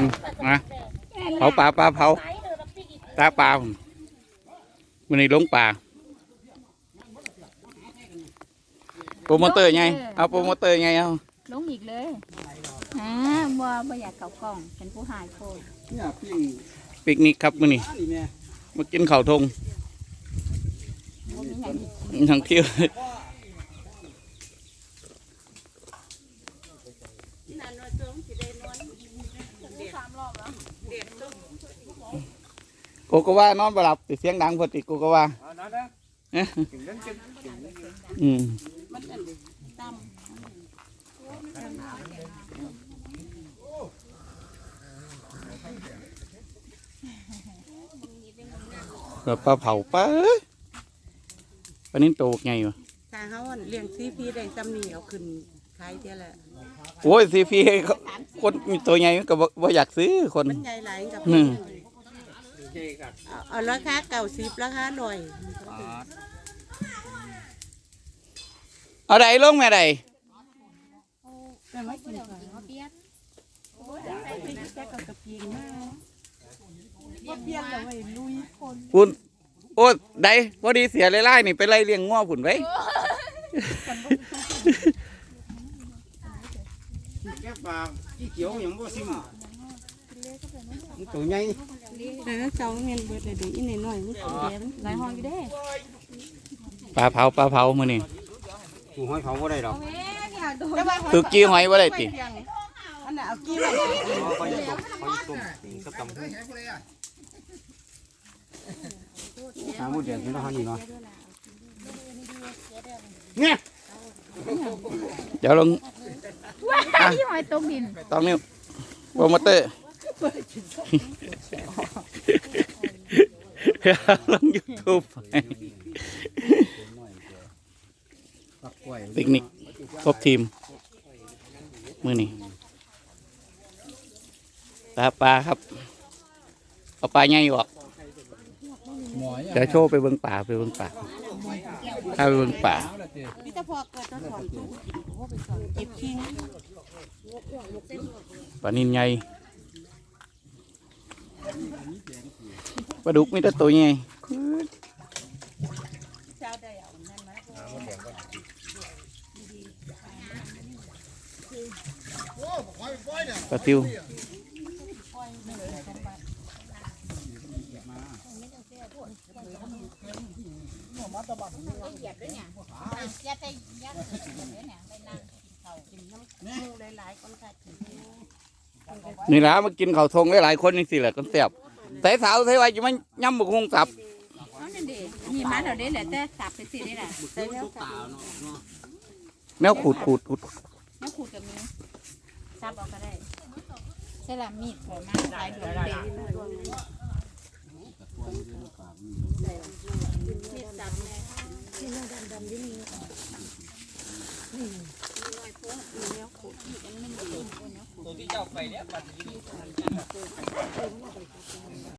อืมมาเผาปลาปลาเผาตาปลามันนี่ลงปลาโปรโมเตอร์ไงเอาโปรโมเตอร์ไงเอาลงอีกเลยฮะบ่บ่อยากเก่ากล้องเป็นผู้หายโคตรเนี่ยปิ้งปิกนิกครับมื้อนี้อันนี้แม่มากินข้าวทงบ่มีหยั งอีกทั้งเที่ยวโกโกว่านอนบ่หลับติเสียงดังพอติโกโกว่าเอานั่นนะเอ๊ะกินนั่นกินกินอืมแบบปลาเผาปลาเอ้ยปลานิ่โตกไงวะถ้าเขาเลี้ยงซีพีได้จำนี่เอาขึ้น ขายเท่าละโอ้ยซีพีคนมีตัวใหญ่ก็บ่บ่อยากซื้อคนมันใหญ่หลายกับหนึ่งเจ๊กัดเอาเอาราคาเก่าสิบราคาหน่อย เอาใดลงแม่ใดแต่ไม่กินก่อนว่าเปียกโอ้ยแค่กับกระเพียงมากว่าเปียกแล้วไว้ลุยคนคุณโอ้ใดพอดีเสียไล่ๆนี่ไปไล่เลี้ยงง้อผุนไว้ แก้ปลาขี้เขียวยังบ่ซิมมันตัวใหญ่แต่ถ้าเจ้าเงินเบิดเลยเดี๋ยวอีนหน่อยๆมันสิเดียวหลายห้องอยู่เด้ปลาเผาปลาเผามื้อนี้กูห้อยเขาบ่ได้ดอกตึกกี้หอยบ่ได้ติอันน่ะเอากี้ไว้เขาจะตกเขาจะตกกับตำหาหมูแดงที่เราหานี่เนาะเนี่ยเดี๋ยวลง ที่หอยตกดินต้องนิ้วโปรโมเตอร์ลงยูทูบปักกล้วยปิกนิกครบทีม มื้อนี้ปลาปลาครับ เอาปลาใหญ่ออกหมอเดี๋ยวโชว์ไปเบิ่งป่าไปเบิ่งป่าถ้าไปเบิ่งป่าพี่จะพอเกิดจะถอนตู้เก็บขี้ ปลานินใหญ่ปลาดุกมีแต่ตัวใหญ่ปลาซิวนี่ ละมากินข้าวทงหลายๆคนนี่สิแหละก็เสียบใส่สาวใส่ไว้จะมันย่ำบุกฮงสับเอานั่นดิมีมาเดี๋ยวเด้แหละแต่สับไปสิได้แหละใส่แล้วสับแนวขูดขูดขูดน้ำขูดกับมีสับเอาก็ได้ใช่ละมีดขอมาหลายดวงเด้มีดสับแน่ที่นั่งดำๆอยู่นี่ ไปแล้วบัดนี้